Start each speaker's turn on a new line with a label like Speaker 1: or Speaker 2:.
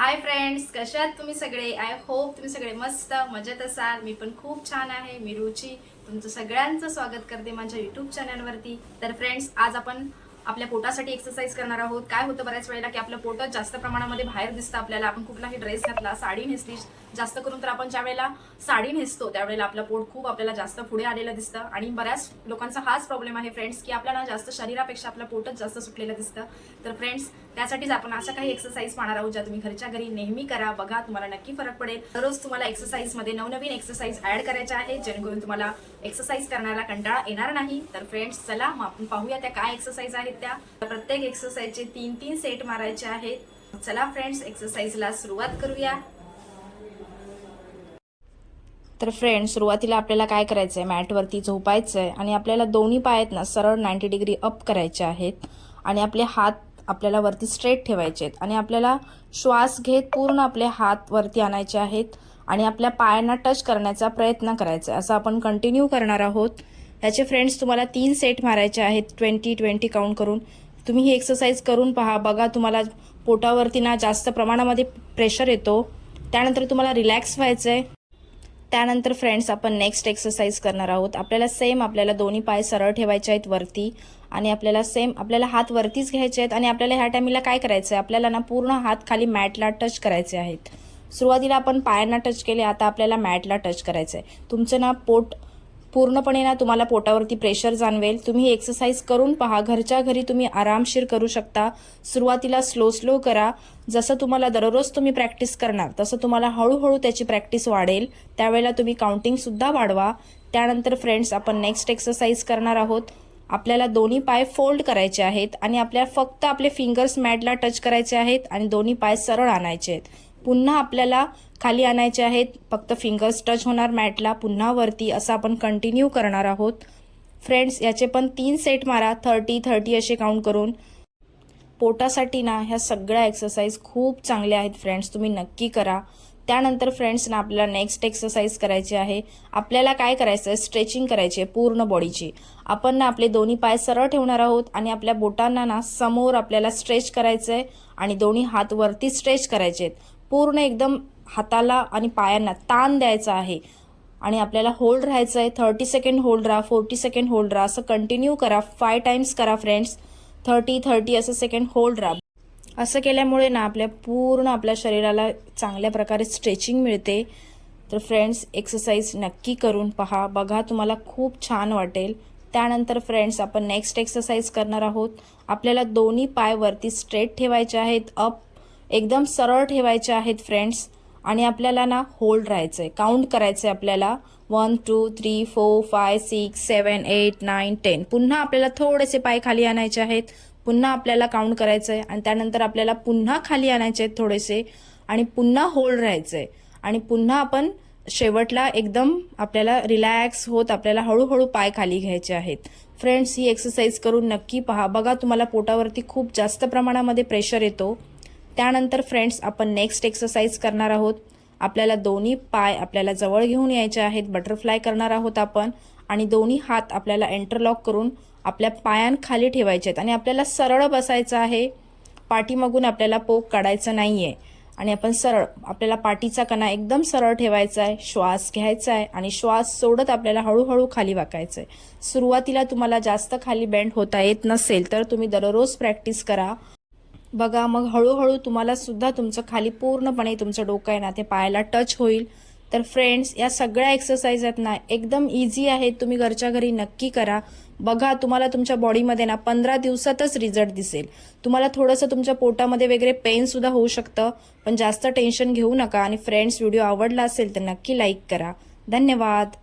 Speaker 1: Hi friends कशा आहात तुम्ही सगळे? आय होप तुम्ही सगळे मस्त मजेत असाल. मी पण खूप छान आहे मी रुची. तुमचं सगळ्यांचं स्वागत करते माझ्या युट्यूब चॅनलवरती तर फ्रेंड्स आज आपण आपल्या पोटासाठी एक्सरसाइज करणार आहोत. काय होतं बऱ्याच वेळेला की आपलं पोटच जास्त प्रमाणामध्ये बाहेर दिसतं आपल्याला. आपण कुठलाही ड्रेस घातला साडी नेसली जास्त करून तर आपण ज्या वेळेला साडी नेसतो त्यावेळेला आपलं पोट खूप आपल्याला जास्त पुढे आलेलं दिसतं. आणि बऱ्याच लोकांचा हाच प्रॉब्लेम आहे फ्रेंड्स की आपल्याला जास्त शरीरापेक्षा आपलं पोटच जास्त सुटलेलं दिसतं. तर फ्रेंड्स त्यासाठीच आपण अशा काही एक्सरसाइज पाहणार आहोत ज्या तुम्ही घरच्या घरी नेहमी करा. बघा तुम्हाला नक्की फरक पडेल. दररोज तुम्हाला एक्सरसाइजमध्ये नवनवीन एक्सरसाइज ऍड करायच्या आहेत जेणेकरून तुम्हाला एक्सरसाइज करण्याला कंटाळा येणार नाही. तर फ्रेंड्स चला मग आपण पाहूया त्या काय एक्सरसाइज आहेत. त्या प्रत्येक एक्सरसाइजचे तीन तीन सेट मारायचे आहेत. चला फ्रेंड्स एक्सरसाइजला सुरुवात करूया. तर फ्रेंड्स सुरुवातीला आपल्याला काय करायचं आहे मॅटवरती झोपायचं आहे आणि आपल्याला दोन्ही पाय आहेत ना सरळ नाईन्टी डिग्री अप करायचे आहेत. आणि आपले हात आपल्याला वरती स्ट्रेट ठेवायचे आहेत. आणि आपल्याला श्वास घेत पूर्ण आपले हात वरती आणायचे आहेत. आणि आपल्या पायांना टच करण्याचा प्रयत्न करायचा आहे. असं आपण कंटिन्यू करणार आहोत. ह्याचे फ्रेंड्स तुम्हाला तीन सेट मारायचे आहेत ट्वेंटी ट्वेंटी काउंट करून. तुम्ही ही एक्सरसाइज करून पहा. बघा तुम्हाला पोटावरती ना जास्त प्रमाणामध्ये प्रेशर येतो. त्यानंतर तुम्हाला रिलॅक्स व्हायचं आहे त्यानंतर फ्रेंड्स आपण नेक्स्ट एक्सरसाइज करणार आहोत. आपल्याला सेम आपल्याला दोन्ही पाय सरळ ठेवायचे आहेत वरती आणि आपल्याला सेम आपल्याला हात वरतीच घ्यायचे आहेत आणि आपल्याला ह्या टायमिंगला काय करायचं आहे आपल्याला ना पूर्ण हात खाली मॅटला टच करायचे आहेत. सुरुवातीला आपण पायांना टच केले आता आपल्याला मॅटला टच करायचं आहे तुमचं ना पोट पूर्णपणे ना तुम्हाला पोटावरती प्रेशर जाणवेल. तुम्ही एक्सरसाइज करून पहा. घरच्या घरी तुम्ही आरामशीर करू शकता. सुरुवातीला स्लो स्लो करा. जसं तुम्हाला दररोज तुम्ही प्रॅक्टिस करणार तसं तुम्हाला हळूहळू त्याची प्रॅक्टिस वाढेल. त्यावेळेला तुम्ही काउंटिंगसुद्धा वाढवा. त्यानंतर फ्रेंड्स आपण नेक्स्ट एक्सरसाइज करणार आहोत. आपल्याला दोन्ही पाय फोल्ड करायचे आहेत आणि आपल्या फक्त आपले फिंगर्स मॅटला टच करायचे आहेत आणि दोन्ही पाय सरळ आणायचे आहेत. पुन्हा आपल्याला खाली आणायचे आहेत. फक्त फिंगर्स टच होणार मॅटला पुन्हा वरती असं आपण कंटिन्यू करणार आहोत. फ्रेंड्स याचे पण तीन सेट मारा. थर्टी थर्टी असे काउंट करून. पोटासाठी ना ह्या सगळ्या एक्सरसाइज खूप चांगल्या आहेत फ्रेंड्स तुम्ही नक्की करा. त्यानंतर फ्रेंड्स ना आपल्याला नेक्स्ट एक्सरसाइज करायची आहे. आपल्याला काय करायचं आहे स्ट्रेचिंग करायची आहे पूर्ण बॉडीची आपण ना आपले दोन्ही पाय सरळ ठेवणार आहोत आणि आपल्या बोटांना ना समोर आपल्याला स्ट्रेच करायचं आहे आणि दोन्ही हात वरती स्ट्रेच करायचे आहेत पूर्ण एकदम हाताला आणि पायांना ताण द्यायचा आहे. आणि आपल्याला होल्ड राहायचं आहे. थर्टी सेकंड होल्ड राहा फोर्टी सेकंड होल्ड राहा. असं कंटिन्यू करा. फाय टाइम्स करा फ्रेंड्स थर्टी थर्टी असं सेकंड होल्ड राहा. असं केल्यामुळे ना आपल्या पूर्ण आपल्या शरीराला चांगल्या प्रकारे स्ट्रेचिंग मिळते. तर फ्रेंड्स एक्सरसाइज नक्की करून पहा. बघा तुम्हाला खूप छान वाटेल. त्यानंतर फ्रेंड्स आपण नेक्स्ट एक्सरसाइज करणार आहोत. आपल्याला दोन्ही पाय वरती स्ट्रेट ठेवायचे आहेत. अप एकदम सरळ ठेवायचे आहेत फ्रेंड्स आणि आपल्याला ना होल्ड राहायचं आहे काउंट करायचं आहे आपल्याला. One two three four five six seven eight nine ten पुन्हा आपल्याला थोडेसे पाय खाली आणायचे आहेत. पुन्हा आपल्याला काउंट करायचं आहे आणि त्यानंतर आपल्याला पुन्हा खाली आणायचे आहेत थोडेसे आणि पुन्हा होल्ड राहायचं आहे आणि पुन्हा आपण शेवटला एकदम आपल्याला रिलॅक्स होत आपल्याला हळूहळू पाय खाली घ्यायचे आहेत. फ्रेंड्स ही एक्सरसाइज करून नक्की पहा. बघा तुम्हाला पोटावरती खूप जास्त प्रमाणामध्ये प्रेशर येतो. त्यानंतर फ्रेंड्स आपण नेक्स्ट एक्सरसाइज करणार आहोत. आपल्याला दोन्ही पाय आपल्याला जवळ घेऊन यायचे आहेत. बटरफ्लाय करणार आहोत आपण. आणि दोन्ही हात आपल्याला एंटरलॉक करून आपल्या पायांखाली ठेवायचे आहेत. आणि आपल्याला सरळ बसायचं आहे. पाठीमागून आपल्याला पोक काढायचं नाही आहे आणि आपण सरळ आपल्याला पाठीचा कणा एकदम सरळ ठेवायचा आहे. श्वास घ्यायचा आहे. आणि श्वास सोडत आपल्याला हळूहळू खाली वाकायचं आहे. सुरुवातीला तुम्हाला जास्त खाली बेंड होता येत नसेल तर तुम्ही दररोज प्रॅक्टिस करा. बघा मग हळूहळू तुम्हाला सुद्धा तुमचं खाली पूर्णपणे तुमचं डोकं आहे ना ते पायाला टच होईल. तर फ्रेंड्स या सगळ्या एक्सरसाइज आहेत ना एकदम इझी आहेत. तुम्ही घरच्या घरी नक्की करा. बघा तुम्हाला तुमच्या बॉडीमध्ये ना पंधरा दिवसातच रिझल्ट दिसेल. तुम्हाला थोडंसं तुमच्या पोटामध्ये वगैरे पेन सुद्धा होऊ शकतं पण जास्त टेन्शन घेऊ नका. आणि फ्रेंड्स व्हिडिओ आवडला असेल तर नक्की लाईक करा. धन्यवाद.